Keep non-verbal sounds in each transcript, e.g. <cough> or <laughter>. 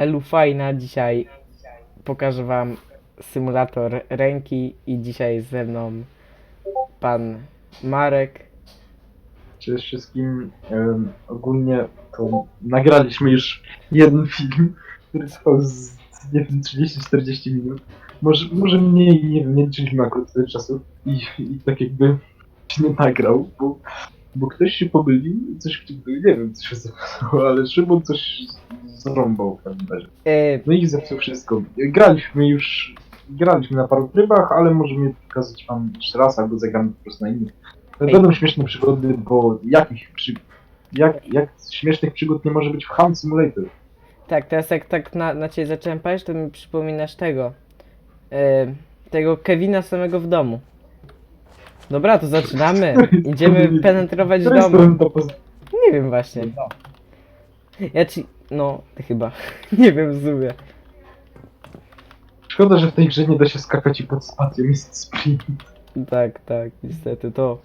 Elu fajna dzisiaj. Pokażę wam symulator ręki i dzisiaj jest ze mną pan Marek. Cześć wszystkim. Em, ogólnie to nagraliśmy już jeden film, który trwał z nie wiem, 30-40 minut. Może, może mniej, nie wiem, nie liczyliśmy akurat tyle czasu i, i tak jakby się nie nagrał, bo, bo ktoś się pomylił, coś, nie wiem co się stało, ale Szymon coś zarąbał w każdym razie. E, No i zepsuł wszystko. Graliśmy już, graliśmy na paru trybach, ale możemy pokazać wam jeszcze raz, albo zagramy po prostu na innych. Ej. Będą śmieszne przygody, bo jakich przy... jak, jak śmiesznych przygód nie może być w Hunt Simulator? tak, teraz jak tak na, na ciebie zacząłem paść, to mi przypominasz tego. E, tego Kevina samego w domu. Dobra, to zaczynamy. <laughs> Idziemy penetrować dom. strony to poz- Nie wiem właśnie. Ja ci. No, chyba. <laughs> Nie wiem w sumie. Szkoda, że w tej grze nie da się skakać i pod spacją jest sprint. Tak, tak, niestety to.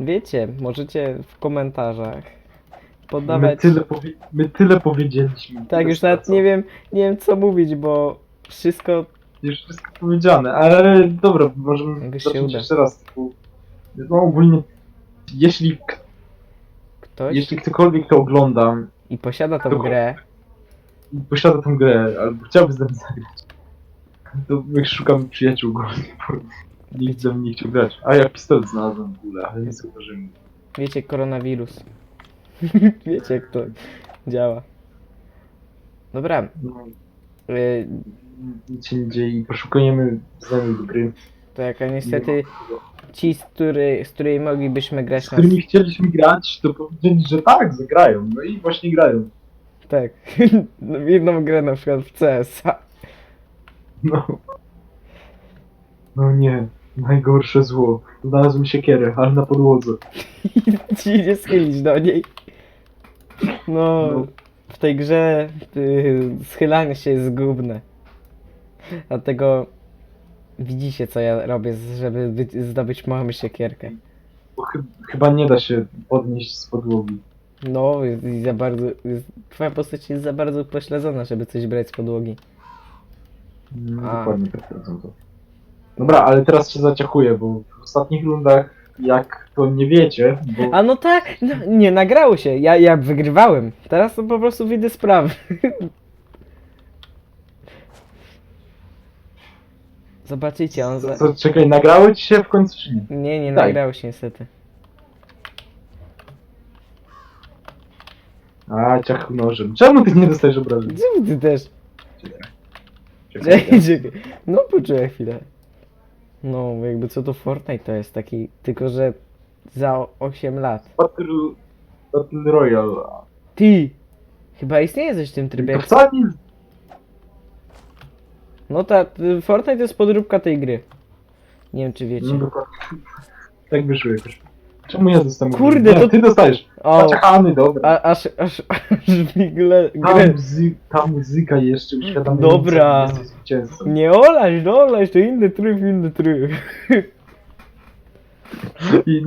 Wiecie, możecie w komentarzach My podawać. tyle, powie... My tyle powiedzieliśmy. Tak, już nawet nie wiem, nie wiem co mówić, bo wszystko. Już wszystko powiedziane, ale dobra, możemy się zacząć uda. jeszcze raz. No ogólnie, jeśli, Ktoś jeśli ktokolwiek to ogląda i posiada tą grę. Posiada tę grę, albo chciałby z nami zagrać, to my szukamy przyjaciół bo nikt ze mnie nie chciał grać. A ja pistolet znalazłem w ogóle, ale nie zauważyłem. Wiecie, koronawirus. <laughs> wiecie, jak to działa. Dobra, No, y, nic się nie dzieje i poszukujemy znajomych gry. to jaka niestety ci, z, który, z której moglibyśmy Z grać na. którymi chcieliśmy grać, to powiedzieli, że tak, zagrają. No i właśnie grają. Tak. <laughs> w jedną grę na przykład w CS-a. No. No nie, najgorsze zło. Znalazłem siekierę, ale na podłodze. <laughs> ci nie schylić do niej. No, No. w tej grze y, schylanie się jest zgubne. Dlatego widzicie co ja robię, z- żeby być, zdobyć małą siekierkę. Bo chy chyba nie da się podnieść z podłogi. No, jest, jest za bardzo, jest, twoja postać jest za bardzo pośledzona, żeby coś brać z podłogi. No, A. dokładnie tak to. Dobra, ale teraz się zaciachuję, bo w ostatnich rundach, jak to nie wiecie, bo A no tak, no, nie, nagrało się, ja, ja wygrywałem. Teraz to po prostu widzę sprawy. <laughs> Zobaczycie, on za... co, czekaj, nagrało ci się w końcu czy nie? Nie, nie Daj. nagrało się niestety. A, ciach nożem. Czemu ty nie dostajesz obrażeń? Czemu ty też? Czekaj, Czekaj, <laughs> czekaj. No poczekaj chwilę. No, jakby co to Fortnite to jest taki, tylko że za 8 lat. Battle, Battle Royale. Ty! Chyba istnieje coś w tym trybie. To wcale nie No ta, y, Fortnite to jest podróbka tej gry. Nie wiem czy wiecie. No dokładnie. Tak wyszło jakoś. Czemu ja dostałem Kurde, to- Nie, ty dostajesz. O, Zaciachany, dobra. a, aż, aż, aż mi gle, Ta, muzy ta muzyka jeszcze uświadamia Dobra. że jesteś zwycięzcą. Nie olać, no olać, to inny tryb, inny tryb. <laughs> I...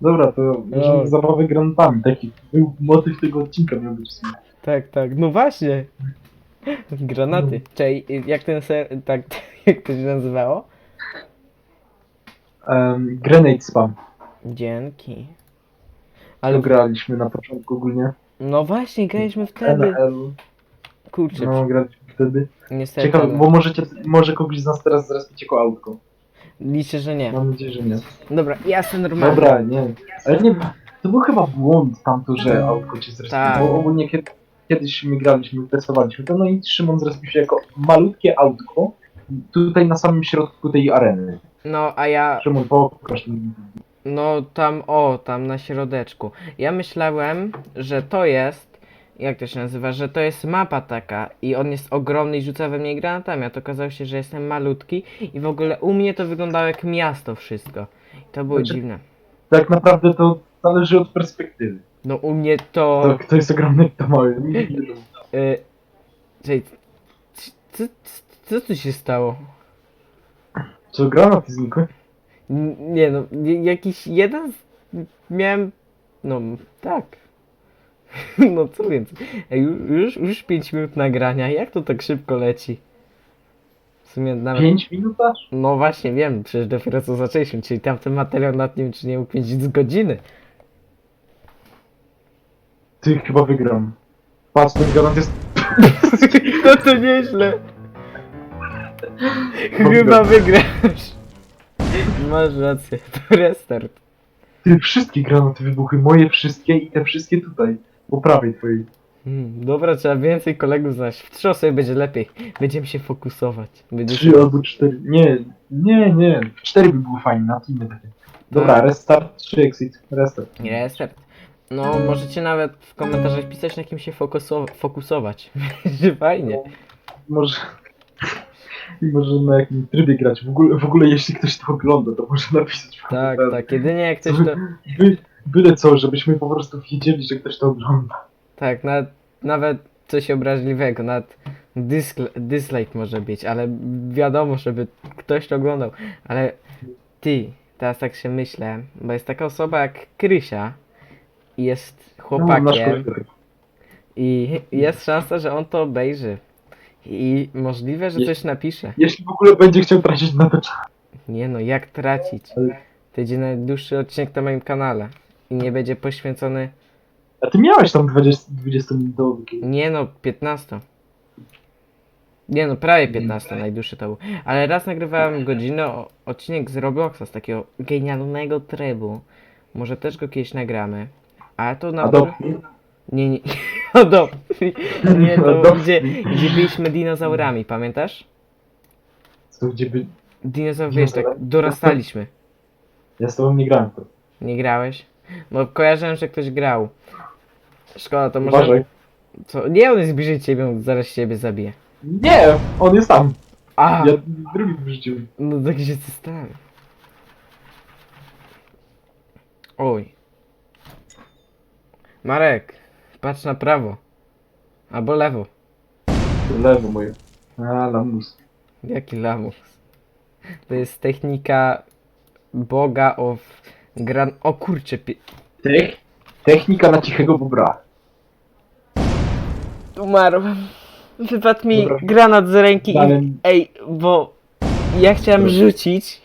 Dobra, to możemy No. zabawę granatami. Taki był motyw tego odcinka miał być w sumie. Tak, tak, no właśnie. Granaty. Czej, jak ten ser, tak, <laughs> jak to się nazywało? Grenade spam. Dzięki. Ale Ale, graliśmy na początku ogólnie. no właśnie, graliśmy wtedy. NL. Kurczę, No, graliśmy wtedy. niestety. Ciekawe, no. bo możecie, może kogoś z nas teraz zrespić jako autko. Liczę, że nie. Mam nadzieję, że nie. Dobra, jasne, normalnie. Dobra, nie. Ale nie, to był chyba błąd tamto, że autko cię zrespiło. Tak. Bo ogólnie kiedy, kiedyś my graliśmy, testowaliśmy to, no i Szymon zrespił się jako malutkie autko tutaj na samym środku tej areny. No, a ja, Szymon, pokaż mi. No tam, o, tam na środeczku. Ja myślałem, że to jest, jak to się nazywa, że to jest mapa taka i on jest ogromny i rzuca we mnie granatami, a to okazało się, że jestem malutki i w ogóle u mnie to wyglądało jak miasto wszystko. I to było Znaczy- dziwne. Tak naprawdę to zależy od perspektywy. No u mnie To, to... kto jest ogromny, kto mały. Nie wiadomo. Y, czekaj, c- co, tu się stało? Co, granaty znikły? Nie no, jakiś jeden z- miałem, no tak. <laughs> No co więcej. Ej, już, już 5 minut nagrania, jak to tak szybko leci? W sumie nawet... 5 minut aż? No właśnie, wiem, przecież dopiero co zaczęliśmy, czyli tamten materiał nad nim czy nie mógł mieć z godziny. Ty chyba wygram. Patrz, ten garant jest... <laughs> No to nieźle. Chyba wygrasz. Masz rację, <laughs> to restart. Ty, wszystkie granaty wybuchły, moje wszystkie i te wszystkie tutaj. Po prawej twojej. Hmm, dobra, trzeba więcej kolegów znać. W trzy osoby będzie lepiej. Będziemy się fokusować. Będzie Trzy albo cztery. Nie, nie, nie. Cztery by było fajnie na teamy takie. Dobra, Tak. restart czy exit? Restart. Restart. No, możecie nawet w komentarzach pisać, na kim się fokuso- fokusować. <laughs> Będzie fajnie. Może... I może na jakim trybie grać. W ogóle, w ogóle jeśli ktoś to ogląda, to może napisać w Tak, tak. Jedynie jak ktoś to... By, byle co, żebyśmy po prostu wiedzieli, że ktoś to ogląda. Tak, nawet, nawet coś obraźliwego, nawet dyskl- dislike może być, ale wiadomo, żeby ktoś to oglądał. Ale ty, teraz tak się myślę, bo jest taka osoba jak Krysia i jest No, chłopakiem kolega. i jest szansa, że on to obejrzy. I możliwe, że Je- coś napisze. Jeśli w ogóle będzie chciał tracić na to czas. Nie no, jak tracić? To będzie najdłuższy odcinek na moim kanale. I nie będzie poświęcony. A ty miałeś tam 20, 20 minutowy. Nie no, 15. Nie no, prawie 15 najdłuższy to był. Ale raz nagrywałem godzinę o, odcinek z Robloxa, z takiego genialnego trybu. Może też go kiedyś nagramy. Ale to na Adopt. Nie, nie. <laughs> Adopt. Nie, to gdzie, gdzie byliśmy dinozaurami, pamiętasz? Co, gdzie by... Dinozaur, wiesz, tak dorastaliśmy. Ja z tobą nie grałem to. Nie grałeś? Bo kojarzyłem, że ktoś grał. Szkoda, to może... Uważaj. Co? Nie, on jest bliżej ciebie, on zaraz ciebie zabije. Nie! On jest tam. A! Ja drugi w życiu. No tak się zastanawiam. Oj. Marek, patrz na prawo. Albo lewo. Lewo moje. A, lamus. Jaki lamus. To jest technika boga of gran... O kurcze, pie... Tech? Technika na cichego bobra. Umarłem. Wypadł mi Dobra. granat z ręki i... Ej, bo ja chciałem rzucić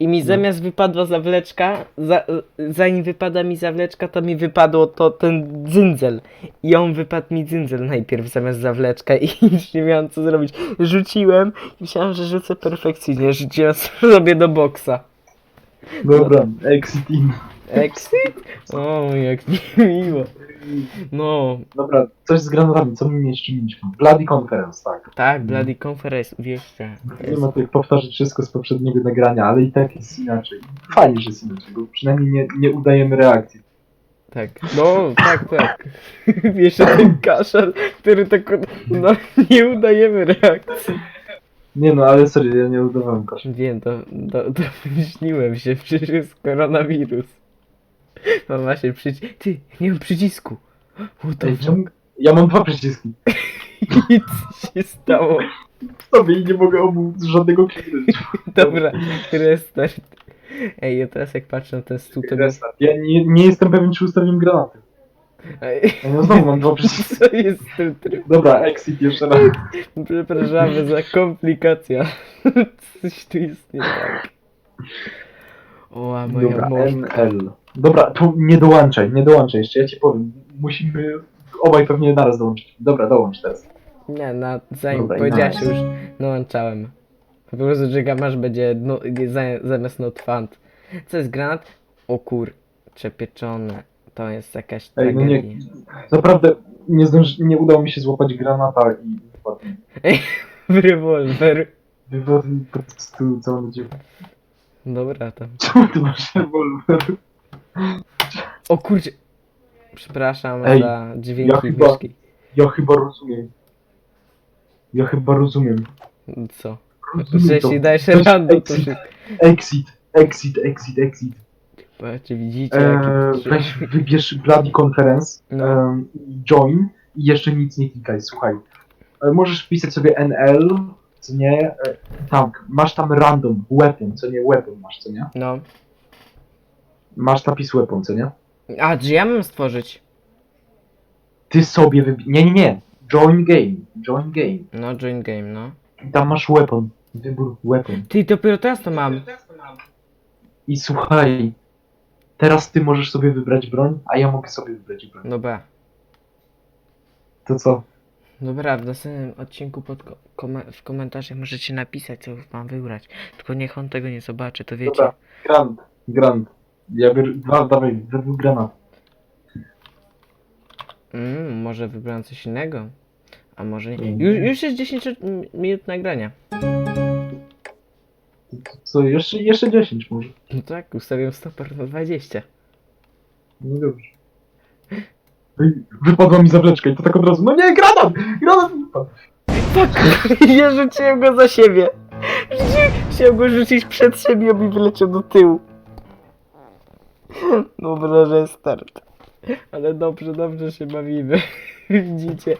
i mi No. zamiast wypadła zawleczka, za, zanim wypada mi zawleczka, to mi wypadło to ten dzyndzel. I on wypadł mi dzyndzel najpierw zamiast zawleczka i <laughs> już nie miałem co zrobić. Rzuciłem i myślałem, że rzucę perfekcyjnie. Rzuciłem sobie do boksa. Dobra, exit in. Exit? O, jak miło. No, Dobra, coś z granatami, co my jeszcze mieliśmy? Bloody Conference, tak. tak, Bloody Conference, wiesz, Nie ma tutaj powtarzać wszystko z poprzedniego nagrania, ale i tak jest inaczej. Fajnie, że jest inaczej, bo przynajmniej nie, nie udajemy reakcji. Tak, no, tak, tak. <laughs> Jeszcze ten kaszal, który tak, no, nie udajemy reakcji. Nie no, ale serio, ja nie udawałem koszy. Wiem, to, to, to <laughs> wyśniłem się, przecież jest koronawirus. <laughs> Mama się przyci... Ty, nie mam przycisku. What the Ej, fuck? czemu? Ja mam dwa przyciski. <laughs> I co się stało? Sobie i nie mogę obu żadnego kliknąć. <laughs> Dobra, restart. Ej, ja teraz jak patrzę na ten stół, to... Restart. Ja nie, nie jestem pewien, czy ustawiłem granaty. Ej, Ja no znowu mam dwa przyciski. co jest z tym trybem? Dobra, exit jeszcze raz. Przepraszamy za komplikacja. Coś tu jest nie tak. O, a moja Dobra, mordka. NL. Dobra, tu nie dołączaj, nie dołączaj jeszcze, ja ci powiem. Musimy obaj pewnie naraz dołączyć. Dobra, dołącz teraz. Nie, na, zanim Dobra, powiedziałaś nice. już, dołączałem. Po prostu, że gamasz będzie no, za- zamiast not fund. Co jest granat? O kur... Przepieczone. To jest jakaś Ej, no nie, naprawdę nie, zdąży, nie udało mi się złapać granata i wypadł mi. <laughs> Rewolwer. Wypadł mi po prostu całą dzień. Dobra, tam. Czemu ty masz rewolwer? O kurczę. Przepraszam Ej, za dźwięki ja chyba- myszki. Ja chyba rozumiem. Ja chyba rozumiem. Co? rozumiem Że to. jeśli dajesz Weź random, to exit, wszystko. exit, exit, exit, exit. Patrzcie, widzicie Eee, jaki... weź wybierz Bloody Conference, No. em, i join i jeszcze nic nie klikaj, słuchaj. E, możesz wpisać sobie NL, co nie? E, tak, masz tam random, weapon, co nie? Weapon masz, co nie? No. Masz napis weapon, co nie? A, czy ja mam stworzyć? ty sobie wybi... Nie, nie, nie. Join game. Join game. No, join game, no. I tam masz weapon. Wybór weapon. Ty, dopiero teraz to mam. I słuchaj. Teraz ty możesz sobie wybrać broń, a ja mogę sobie wybrać broń. Dobra. To co? Dobra, w następnym odcinku pod ko- w komentarzach możecie napisać, co mam wybrać. Tylko niech on tego nie zobaczy, to wiecie. Dobra. Grand. Grand. Ja biorę... Dwa, dawaj, wybór granat. Mm, może wybrałem coś innego. A może nie. Już, już jest 10 mi- minut nagrania. Co? Jeszcze, jeszcze 10 może. No tak, ustawiam stoper na 20. No dobrze. Ej, Wypadła mi zawleczka i to tak od razu. No nie, granat! Granat wypadł. <laughs> Ja rzuciłem go za siebie. Rzuciłem, chciałem go rzucić przed siebie, mi wyleciał do tyłu. <laughs> Dobra, restart. Ale dobrze, dobrze się bawimy. <laughs> Widzicie?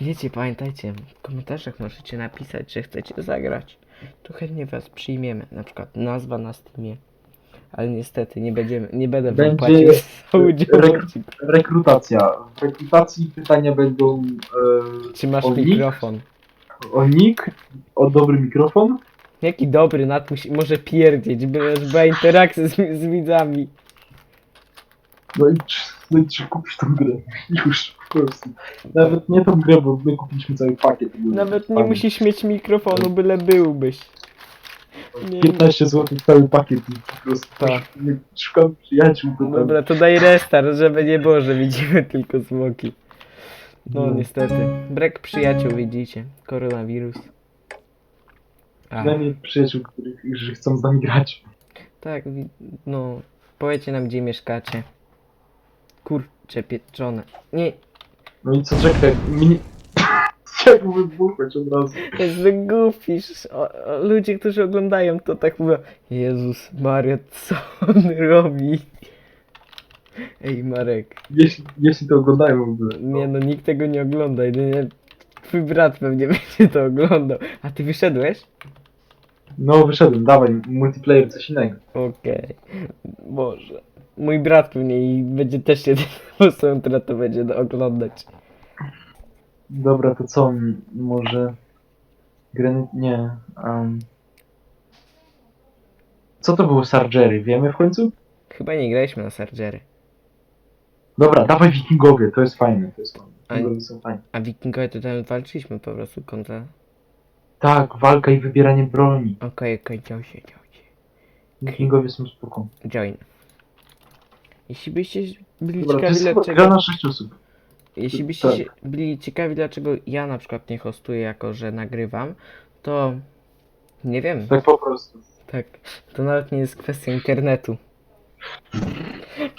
Wiecie, pamiętajcie, w komentarzach możecie napisać, że chcecie zagrać. To chętnie was przyjmiemy. Na przykład nazwa na Steamie. Ale niestety nie będziemy, nie będę wam Będzie płacił za udział w rek- odcinku. Rekrutacja. W rekrutacji pytania będą e, Czy masz o nick, mikrofon? o nick, o dobry mikrofon. Jaki dobry, Nat musi, może pierdzieć, byle była interakcja z, z widzami. No i, czy- no i czy kupisz tą grę? <laughs> Już, po prostu. Nawet nie tą grę, bo my kupiliśmy cały pakiet. Nawet nie musisz mieć mikrofonu, byle byłbyś. Nie, 15 zł cały pakiet i po prostu Tak. szukam przyjaciół, to tam Dobra, to daj restart, żeby nie było, że widzimy <laughs> tylko smoki. No No. niestety. Brak przyjaciół widzicie. Koronawirus. A, przynajmniej przyjaciół, których że chcą z nami grać. tak, wi- no. Powiedzcie nam gdzie mieszkacie. Kurcze pieczone. Nie, No i co, czekaj, mnie... Chciałem <laughs> wybuchać od razu. jest gufisz. O, o, ludzie, którzy oglądają to tak mówią. Jezus Maria, co on robi? Ej Marek. Jeśli, jeśli to oglądają w ogóle. Nie no, nikt tego nie ogląda. Jedynie twój brat pewnie <laughs> będzie to oglądał. A ty wyszedłeś? No, wyszedłem, dawaj, multiplayer, coś innego. Okej. Boże. Mój brat pewnie i będzie też jedyną osobą, która to będzie oglądać. Dobra, to co, m, może... Granit, nie, um... Co to było Sargery, wiemy w końcu? Chyba nie graliśmy na Sargery. Dobra, dawaj wikingowie, to jest fajne, to jest fajne. A- Wikingowie są fajne. A wikingowie to tam walczyliśmy po prostu kontra. Tak, walka i wybieranie broni. Okej, okej, dział się, dział się. Wikingowie są spoko. Join. Jeśli byście byli Dobra, to ciekawi jest chyba gra dlaczego... na 6 osób. Jeśli byście tak. się byli ciekawi dlaczego ja na przykład nie hostuję jako, że nagrywam, to... Nie wiem. Tak po prostu. Tak, to nawet nie jest kwestia internetu.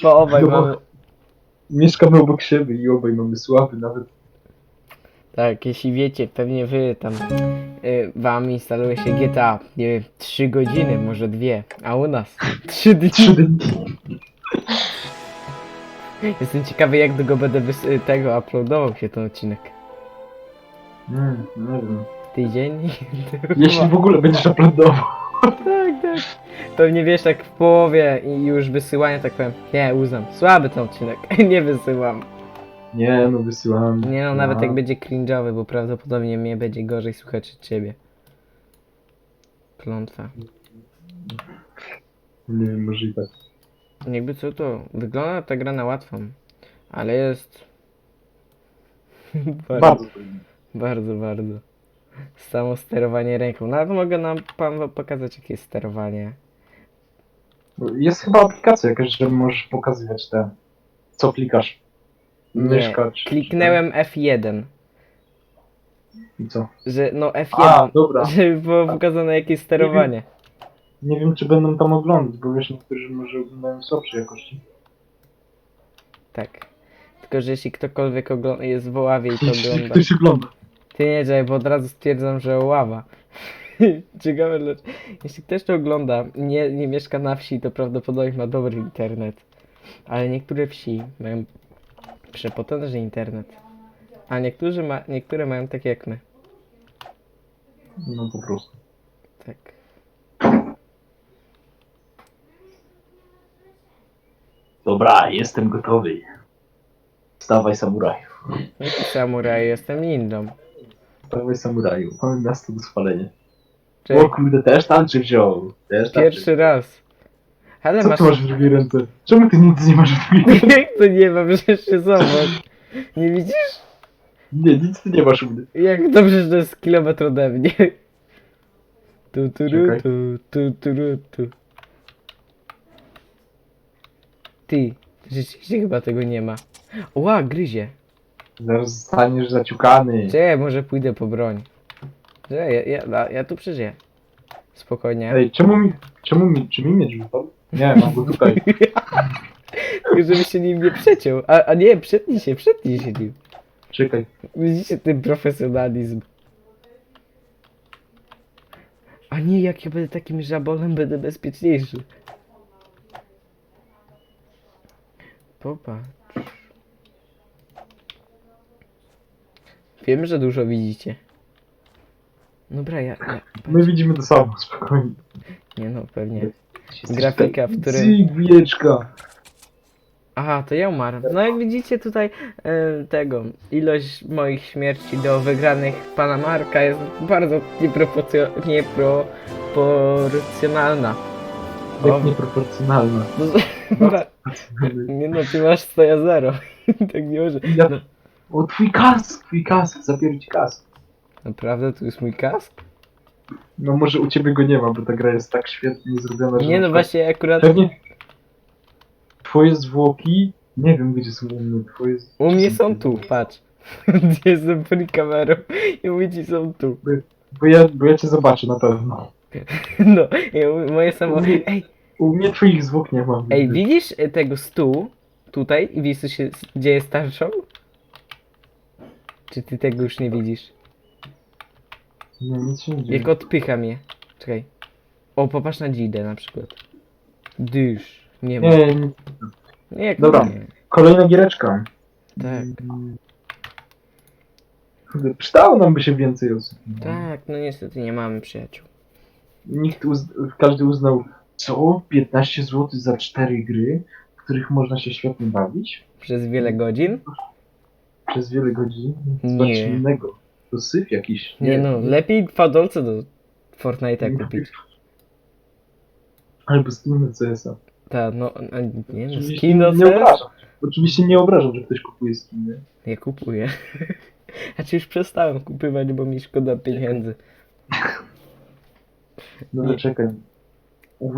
Bo obaj No mamy. Mieszkamy obok siebie i obaj mamy słaby, nawet Tak, jeśli wiecie, pewnie wy tam. Y, wam instaluje się GTA, nie wiem, 3 godziny, może dwie, a u nas <laughs> 3 dni. 3 dni. <laughs> Jestem ciekawy, jak długo będę wys- y, tego uploadował się ten odcinek. Mm, nie wiem. Tydzień? <laughs> Jeśli w ogóle będziesz uploadował. <laughs> Tak, tak. Pewnie wiesz, tak w połowie i już wysyłania, tak powiem, nie, uznam, słaby ten odcinek, nie wysyłam. Nie, no wysyłam. Nie no, nawet No. jak będzie cringe'owy, bo prawdopodobnie mnie będzie gorzej słuchać od ciebie. Klątwa. Nie wiem, może i tak. Jakby co to, wygląda ta gra na łatwą, ale jest... <laughs> bardzo, Bardzo bardzo, bardzo. Samo sterowanie ręką. Nawet mogę nam pan pokazać, jakie jest sterowanie. Jest chyba aplikacja jakaś, że możesz pokazywać te. Co klikasz? Nie, Myszka czy. Kliknęłem F1, I co? że no F1, A, dobra. żeby było pokazane jakie jest sterowanie. Nie wiem, czy będą tam oglądać, bo wiesz, niektórzy może oglądają słabszej jakości. Tak. Tylko, że jeśli ktokolwiek ogl- jest w Oławie i to Jeśli ogląda... ktoś ogląda. Ty nie, Jay, bo od razu stwierdzam, że ława. <laughs> Ciekawe, dlaczego. Jeśli ktoś to ogląda, nie, nie mieszka na wsi, to prawdopodobnie ma dobry internet. Ale niektóre wsi mają przepotężny internet. A niektórzy ma, niektóre mają tak jak my. No po prostu. Tak. Dobra, jestem gotowy. Wstawaj samuraju. Samuraj, jestem ninją. Wstawaj samuraju. Mamy miasto do spalenia. O Czekaj, kurde, też tańczy wziął. Też tańczy. pierwszy raz. Ale Co masz... ty masz w drugiej ręce? Czemu ty nic nie masz w drugiej <laughs> ręce? Jak to nie ma, przecież się zobacz. Nie widzisz? Nie, nic ty nie masz u mnie. Jak dobrze, że to jest kilometr ode mnie. Tu, tu, ru, Czekaj. tu, tu, tu, ru, tu. Ty, rzeczywiście chyba tego nie ma. Ła, gryzie. Zaraz zostaniesz zaciukany. Czekaj, może pójdę po broń. Czekaj, ja, ja, ja tu przeżyję. Spokojnie. Ej, czemu mi, czemu mi, czy mi miecz wypadł? Nie, mam go tutaj. <laughs> Żeby się nim nie przeciął. A, a nie, przetnij się, przetnij się nim. Czekaj. Widzicie ten profesjonalizm. A nie, jak ja będę takim żabolem, będę bezpieczniejszy. Popatrz. Wiem, że dużo widzicie. Dobra, ja, ja My widzimy to samo, spokojnie. nie no, pewnie. Grafika, w którym... Zigwieczka. Aha, to ja umarłem. No jak widzicie tutaj e, tego, ilość moich śmierci do wygranych pana Marka jest bardzo nieproporcjo- nieproporcjonalna. O, Jak nieproporcjonalna. Dobra, nie no, ty masz 100 a 0. tak nie może. Ja... O, twój kask, twój kask, zabiorę ci kask. Naprawdę, tu jest mój kask? No może u ciebie go nie ma, bo ta gra jest tak świetnie zrobiona, że... Nie no, właśnie akurat Pewnie... Twoje zwłoki... Nie wiem, gdzie są u mnie, twoje... u mnie są tu, patrz. <laughs> Jestem pod kamerą i mówię ci są tu. Bo ja, bo ja cię zobaczę na pewno. <laughs> No, ja, moje są... Ej, U mnie twoich zwłok nie ma. Ej, widzisz e, tego stół tutaj i widzisz co się dzieje z tarczą? Czy ty tego już nie widzisz? Nie, nic się nie dzieje. Jak odpycham je. Czekaj. O, popatrz na dzidę na przykład. Dysz. Nie ma. Nie, nie. Nie, jak Dobra. nie. Kolejna giereczka. Tak. Kurde, Przydało nam by się więcej osób. Tak, no niestety nie mamy przyjaciół. Nikt uz... każdy uznał, co? 15 zł za 4 gry, w których można się świetnie bawić Przez wiele godzin? przez wiele godzin. Nie. Coś innego. To syf jakiś. Nie no, lepiej fadolce do Fortnite'a kupić. Albo skiny CS-a. Ta, no, nie no, Oczywiście skino nie obrażam. Oczywiście nie obrażam, że ktoś kupuje skiny. Ja kupuję. <laughs> A czy już przestałem kupywać, bo mi szkoda pieniędzy. No Nie. czekaj.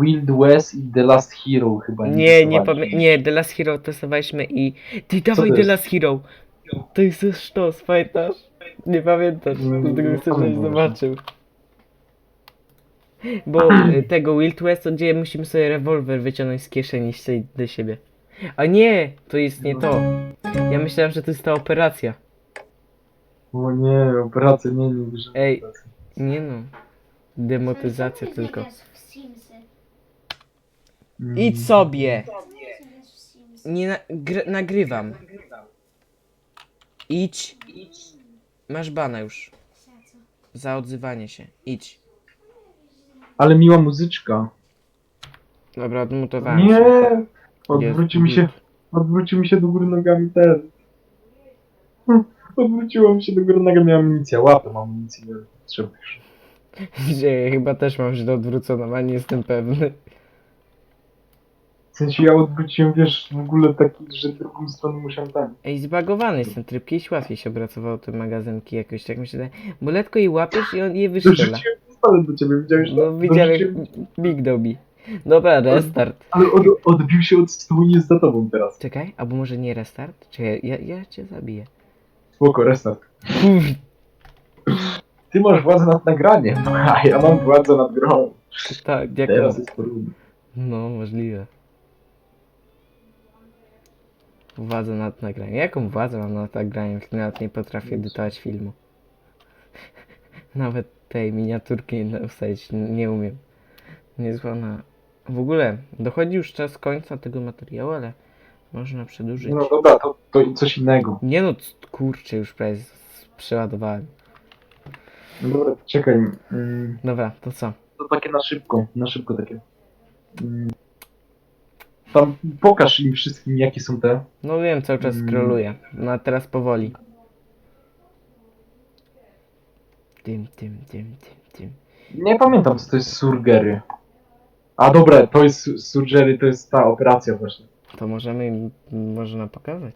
Wild West i The Last Hero chyba Nie, nie pamiętam. Nie, The Last Hero testowaliśmy i. Ty dawaj to The jest? Last Hero! To jest ze sztos, pamiętasz? Nie pamiętasz, dlatego nie chcę, żebyś pamiętam. zobaczył. Bo y, <clears throat> tego Wild West, to gdzie musimy sobie rewolwer wyciągnąć z kieszeni do siebie. A nie, to jest nie to. Ja myślałem, że to jest ta operacja. O nie, operacja, nie, nie wierzę. Ej. Nie no. Demotyzacja tylko. w Simsy. Mm. Idź sobie! Nie na, gr- nagrywam. Idź. Masz bana już. Za odzywanie się. Idź. Ale miła muzyczka. Dobra, odmutowałem się. Nie! Odwrócił mi się, odwrócił mi się do góry nogami ten. <laughs> Odwróciło mi się do góry nogami amunicja. Łapę mam amunicję, nie trzeba już. Że ja chyba też mam źle odwróconą, ale nie jestem pewny. W sensie ja odwróciłem, wiesz, w ogóle taki, że drugą stronę musiałem tam. Ej, zbagowany jest ten tryb, kiedyś łatwiej się obracowało te magazynki jakoś, tak mi się wydaje. Bo letko je łapiesz i on je wyszczela. Dorzuciłem pistolet do ciebie, widziałeś to? No widziałem jak Dorzuciłem- mignął mi. Dobra, restart. Ale od, odbił się od stołu i jest za tobą teraz. Czekaj, albo może nie restart? Czekaj, ja, ja cię zabiję. Spoko, restart. Kurde. Ty masz władzę nad nagraniem, <laughs> a ja mam władzę nad grą. Tak, jak Teraz jest porówno. No, możliwe. Władzę nad nagraniem. Jaką władzę mam nad nagraniem, jak nawet nie potrafię edytować filmu? <laughs> Nawet tej miniaturki nie ustawić nie umiem. Niezła na... W ogóle, dochodzi już czas końca tego materiału, ale można przedłużyć. No dobra, to, to coś innego. Nie no, kurczę, już prawie z- przeładowałem. No dobra, czekaj. Mm, Dobra, to co? to takie na szybko, na szybko takie. Mm. Tam pokaż im wszystkim jakie są te. No wiem, cały czas Mm. scrolluję. No a teraz powoli. Tym, tym, tym, tym, tym. Nie pamiętam co to jest surgery. A dobra, to jest su- surgery, to jest ta operacja właśnie. To możemy im, można pokazać.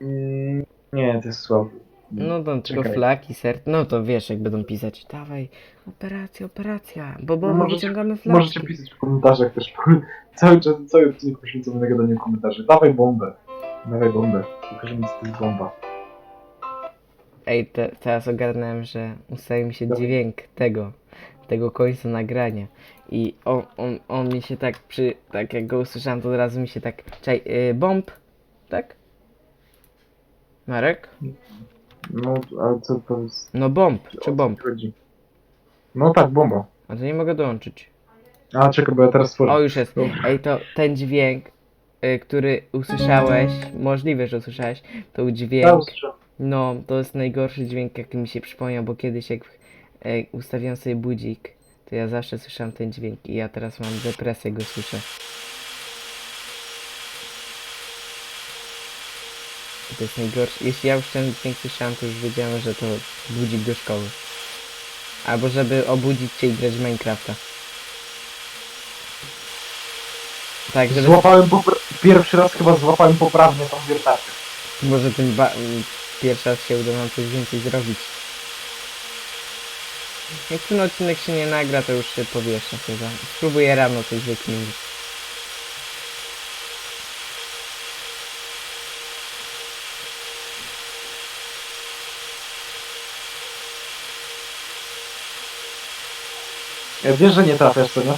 Mm, nie, to jest słabe. No to tylko Czekaj. flaki, ser... No to wiesz, jak będą pisać. Dawaj, operacja, operacja. Bo bo No wyciągamy flaki. Możecie pisać w komentarzach też. <laughs> Cały czas, cały odcinek poświęcony gadaniu komentarzy. Dawaj bombę. Dawaj bombę. Pokażemy co to jest bomba. Ej, te, teraz ogarnąłem, że ustawił mi się Dawaj. dźwięk tego, tego końca nagrania. I on, on, on mi się tak przy, tak jak go usłyszałem, to od razu mi się tak, czaj, y, bomb, tak? Marek? No, ale co to jest? No bomb, czy bomb? chodzi? No tak, bomba. A to nie mogę dołączyć. A czekaj, bo ja teraz stworzę. O, już jest. Dobra. Ej, to ten dźwięk, y, który usłyszałeś, możliwe, że usłyszałeś, to Ja dźwięk, no, to jest najgorszy dźwięk, jaki mi się przypomniał, bo kiedyś jak e, sobie budzik, to ja zawsze słyszałem ten dźwięk i ja teraz mam depresję, go słyszę. To jest najgorsze. Jeśli ja już ten dźwięk słyszałem, to już wiedziałem, że to budzik do szkoły. Albo żeby obudzić cię i grać w Minecrafta. Tak, żeby... Złapałem popra- pierwszy raz chyba złapałem poprawnie tą wiertarkę. Może tym ba- pierwszy raz się uda nam coś więcej zrobić. Jak ten odcinek się nie nagra, to już się powieszę chyba. Spróbuję rano coś wykminić. Ja wiesz, że nie trafiasz, co nie?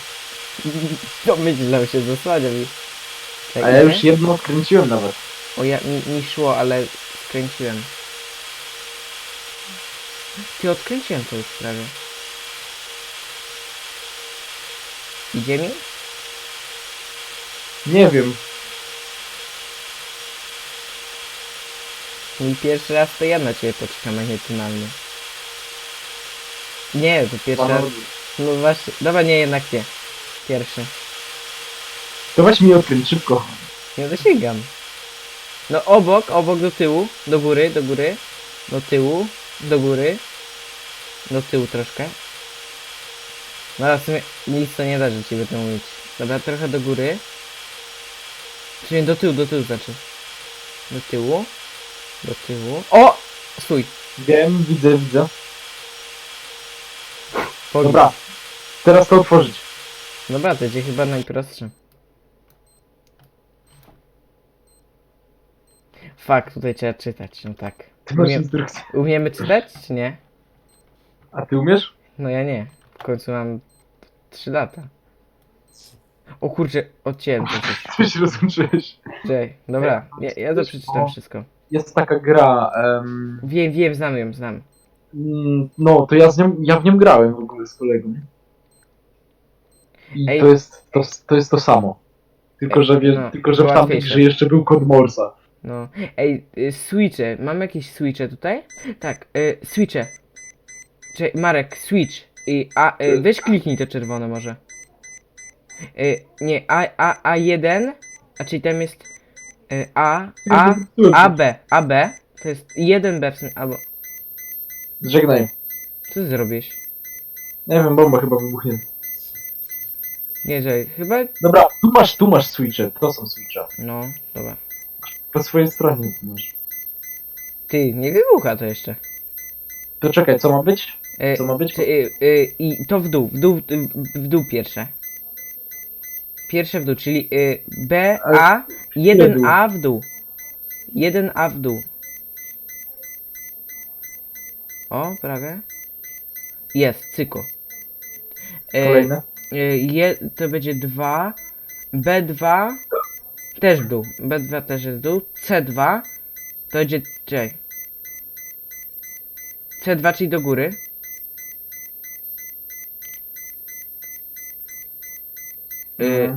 Domyślał się, zasłaniam już. A Czekaj, ja już jedno odkręciłem nawet. O ja, mi, mi szło, ale skręciłem. Ty odkręciłem to już prawie. Idzie mi? Nie wiem. Mój pierwszy raz to ja na ciebie poczekam, a nie ty na mnie. Nie, to pierwszy raz. No właśnie, dobra, nie, jednak nie. Pierwszy. To weź mi odkręć szybko. Nie dosięgam. No obok, obok do tyłu, do góry, do góry, do tyłu, do góry, do tyłu troszkę. No ale w sumie nic to nie da, że ci będę mówić. Dobra, trochę do góry. Czyli do tyłu, do tyłu znaczy. Do tyłu, do tyłu. O! Stój. Wiem, widzę, widzę. Dobra. Teraz to otworzyć. Dobra, to będzie chyba najprostsze. Fakt, tutaj trzeba czytać, no tak. Ty masz Umie, instrukcję. umiemy czytać, czy nie? A ty umiesz? No ja nie. W końcu mam 3 lata. O kurczę, odcięłem to coś. <laughs> Ty się rozłączyłeś. Czekaj, dobra, ja, ja to przeczytam wszystko. Jest taka gra. em, Wiem, wiem, znam ją, znam. mm, no, to ja z nią, ja w nią grałem w ogóle z kolegą. I Ej. to jest to, to jest to samo. Tylko, Ej, że, wie, no, tylko, że w tamtej łatwiejsze. grze jeszcze był kod Morsa. No. Ej, y, switche. Mam jakieś switche tutaj? Tak, y, switche. Czekaj, Marek, switch. I, a, y, weź kliknij to czerwone może. Y, nie, A, A, A1, a czyli tam jest y, A, A, AB, AB, to jest 1B w sumie, albo, Żegnaj. co ty zrobisz? Nie wiem, bomba chyba wybuchnie. Nie, że chyba, Dobra, tu masz, tu masz switche. To są switche. no, dobra. Po swojej stronie tu masz. Ty, nie wybucha to jeszcze. To czekaj, co ma być? Y, Co ma być? Y, y, I to w dół, w dół, y, w dół pierwsze. Pierwsze w dół, czyli y, B, Ale A, nie 1A w dół. 1A w dół. O, prawie. Jest, cyko. Y, Kolejne. Y, je, to będzie 2, B2 też w dół, B2 też jest w dół, C2 to będzie, czekaj. C2 czyli do góry. Y, Mhm.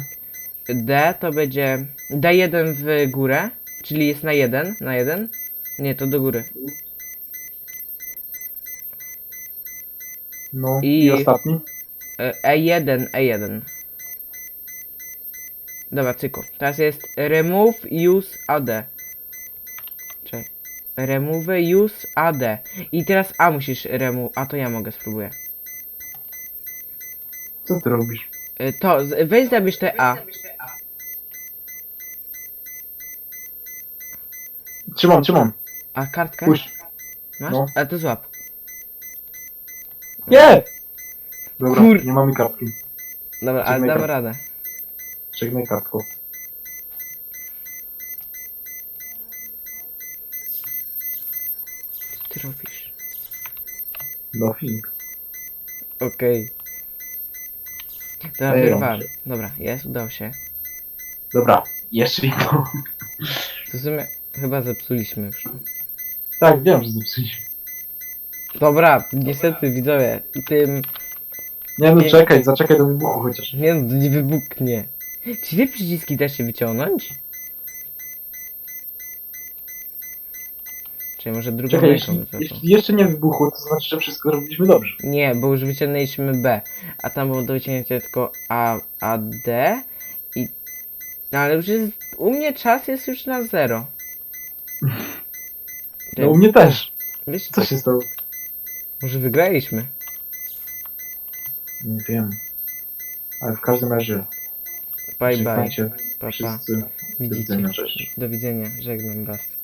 D to będzie D1 w górę, czyli jest na 1, na 1. Nie, to do góry. No i- i ostatni. E, E1, E1. Dobra, cyku. Teraz jest remove use AD. Czekaj. Remove use AD. I teraz A musisz remove. A to ja mogę spróbuję. Co ty robisz? Y, To, z- weź zabierz te A. Trzymam, trzymam. A kartkę? Puść. Masz? no. A to złap. Nie! Dobra, Kur- nie mamy kartki. Dobra, ale Żegnaj dam radę. Żegnaj kartką. Co ty robisz? Nothing. Okej. Dobra, Ej, wyrwałem. Dobra, jest, udało się. Dobra, jeszcze jedno. To w sumie chyba zepsuliśmy już. Tak, wiem, że zepsuliśmy. Dobra, niestety widzowie, tym... Nie no, Nie. czekaj, zaczekaj do wybuchu chociaż. Nie no, to nie wybuchnie. Czy te przyciski da się wyciągnąć? Czy może drugą Czekaj, ręką jeśli, jeszcze nie wybuchło, to znaczy, że wszystko robiliśmy dobrze. Nie, bo już wyciągnęliśmy B, a tam było do wyciągnięcia tylko A, A, D i... No ale już jest... U mnie czas jest już na zero. No u mnie też. Wiesz Co co? się stało? Może wygraliśmy. Nie wiem. Ale w każdym razie, Bye bye. żegnajcie Pa, pa. wszyscy. Do Widzicie. widzenia, cześć. Do widzenia. Żegnam was.